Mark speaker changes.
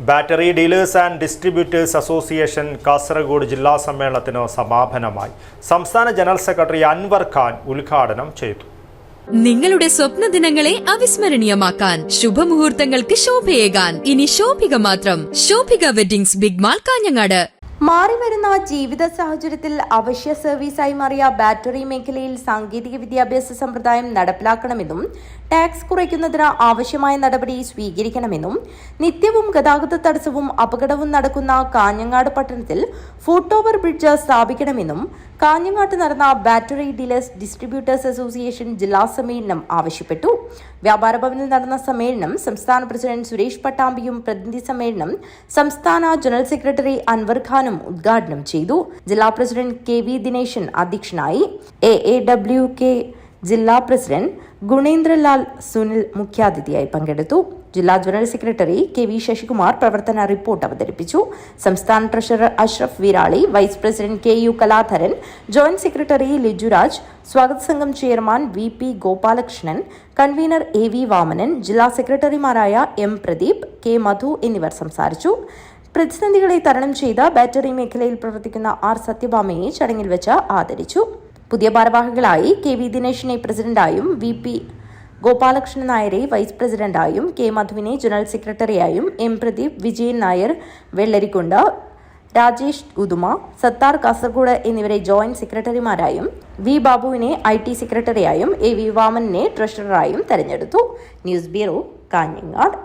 Speaker 1: Battery dealers and distributors association Kasaragod ജില്ലാ സമ്മേളനത്തിന് സമാപനമായി. സംസ്ഥാന ജനറൽ സെക്രട്ടറി അൻവർ ഖാൻ ഉദ്ഘാടനം ചെയ്തു.
Speaker 2: നിങ്ങളുടെ സ്വപ്ന ദിനങ്ങളെ അവിസ്മരണീയമാക്കാൻ ശുഭമുഹൂർത്തങ്ങൾക്ക് ശോഭയേകാൻ. ഇനി ശോഭിക മാത്രം. Shobhika weddings big mall Kanhangad.
Speaker 3: മാറിവരുന്ന ജീവിത സാഹചര്യത്തിൽ അവശ്യ സർവീസായി മാറിയ ബാറ്ററി മേഖലയിൽ സാങ്കേതിക വിദ്യാഭ്യാസ സമ്പ്രദായം നടപ്പിലാക്കണമെന്നും ടാക്സ് കുറയ്ക്കുന്നതിന് ആവശ്യമായ നടപടി സ്വീകരിക്കണമെന്നും നിത്യവും ഗതാഗത തടസ്സവും അപകടവും നടക്കുന്ന കാഞ്ഞങ്ങാട് പട്ടണത്തിൽ ഫുട് ഓവർ ബ്രിഡ്ജ് സ്ഥാപിക്കണമെന്നും കാഞ്ഞങ്ങാട്ട് നടന്ന ബാറ്ററി ഡീലേഴ്സ് ഡിസ്ട്രിബ്യൂട്ടേഴ്സ് അസോസിയേഷൻ ജില്ലാ സമ്മേളനം ആവശ്യപ്പെട്ടു. വ്യാപാര ഭവനിൽ നടന്ന സമ്മേളനം സംസ്ഥാന പ്രസിഡന്റ് സുരേഷ് പട്ടാമ്പിയും പ്രതിനിധി സമ്മേളനം സംസ്ഥാന ജനറൽ സെക്രട്ടറി അൻവർ ഖാനും ഉദ്ഘാടനം ചെയ്തു. ജില്ലാ പ്രസിഡന്റ് കെ വി ദിനേശൻ അധ്യക്ഷനായി. എ എ ഡബ്ല്യു കെ ജില്ലാ പ്രസിഡന്റ് ഗുണേന്ദ്രലാൽ സുനിൽ മുഖ്യാതിഥിയായി പങ്കെടുത്തു. ജില്ലാ general secretary K V Sasikumar പ്രവർത്തന റിപ്പോർട്ട് അവതരിപ്പിച്ചു. സംസ്ഥാന treasurer Ashraf Virali vice president K U Kaladharan joint secretary Lijuraj സ്വാഗത സംഘം chairman V P Gopalakrishnan convener A V Vamanan ജില്ലാ സെക്രട്ടറിമാരായ എം പ്രദീപ് കെ മധു എന്നിവർ സംസാരിച്ചു. പ്രതിസന്ധികളെ തരണം ചെയ്ത ബാറ്ററി മേഖലയിൽ പ്രവർത്തിക്കുന്ന ആർ സത്യഭാമയെ ചടങ്ങിൽ വെച്ച് ആദരിച്ചു. പുതിയ ഭാരവാഹികളായി കെ വി ദിനേശിനെ പ്രസിഡന്റായും വി പി ഗോപാലകൃഷ്ണൻ നായരെ വൈസ് പ്രസിഡന്റായും കെ മധുവിനെ ജനറൽ സെക്രട്ടറിയായും എം പ്രദീപ് വിജയൻ നായർ വെള്ളരിക്കുണ്ട് രാജേഷ് ഉദുമ സത്താർ കാസർഗോഡ് എന്നിവരെ ജോയിന്റ് സെക്രട്ടറിമാരായും വി ബാബുവിനെ ഐ ടി സെക്രട്ടറിയായും എ വി വാമനെ ട്രഷററായും തെരഞ്ഞെടുത്തു. News bureau Kanhangad.